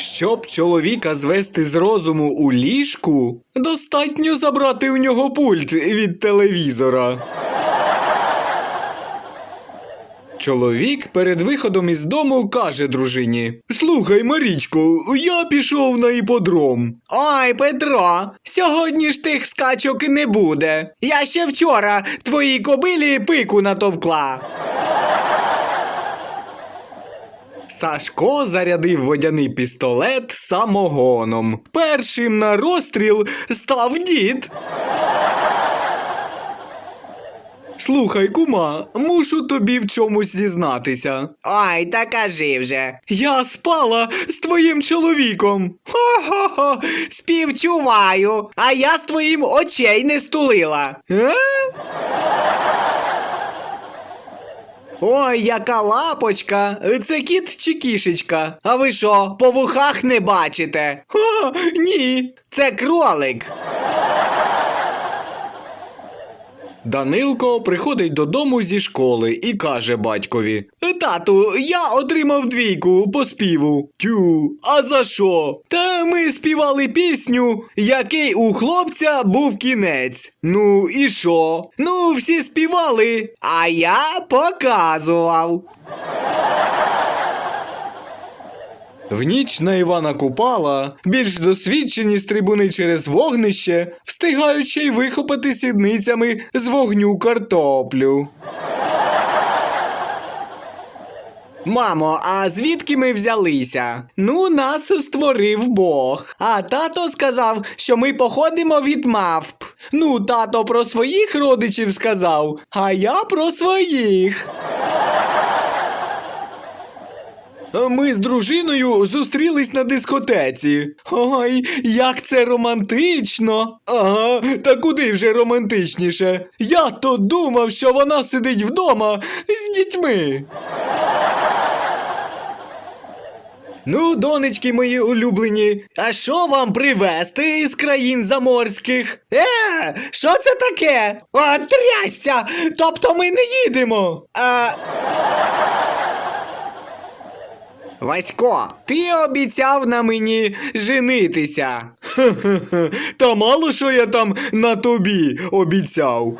Щоб чоловіка звести з розуму у ліжку, достатньо забрати у нього пульт від телевізора. Чоловік перед виходом із дому каже дружині: Слухай, Марічко, я пішов на іподром. Ой, Петро, сьогодні ж тих скачок не буде. Я ще вчора твоїй кобилі пику натовкла. Сашко зарядив водяний пістолет самогоном. Першим на розстріл став дід. Слухай, кума, мушу тобі в чомусь зізнатися. Ой, та кажи вже. Я спала з твоїм чоловіком. Хо-хо-хо, співчуваю, а я з твоїм очей не стулила. Е? Ой, яка лапочка. Це кіт чи кішечка? А ви що, по вухах не бачите? Ха, ні. Це кролик. Данилко приходить додому зі школи і каже батькові: Тату, я отримав двійку по співу. Тю, а за що? Та ми співали пісню, який у хлопця був кінець. Ну і що? Ну, всі співали. А я показував. В ніч на Івана Купала більш досвідчені стрибуни через вогнище встигають ще й вихопити сідницями з вогню картоплю. Мамо, а звідки ми взялися? Ну, нас створив Бог. А тато сказав, що ми походимо від мавп. Ну, тато про своїх родичів сказав, а я про своїх. Ми з дружиною зустрілись на дискотеці. Ой, як це романтично. Ага, та куди вже романтичніше. Я то думав, що вона сидить вдома з дітьми. Ну, донечки мої улюблені, а що вам привезти із країн заморських? Е, що це таке? О, трясся! Тобто ми не їдемо. А... Васько, ти обіцяв на мені женитися. Та мало що я там на тобі обіцяв.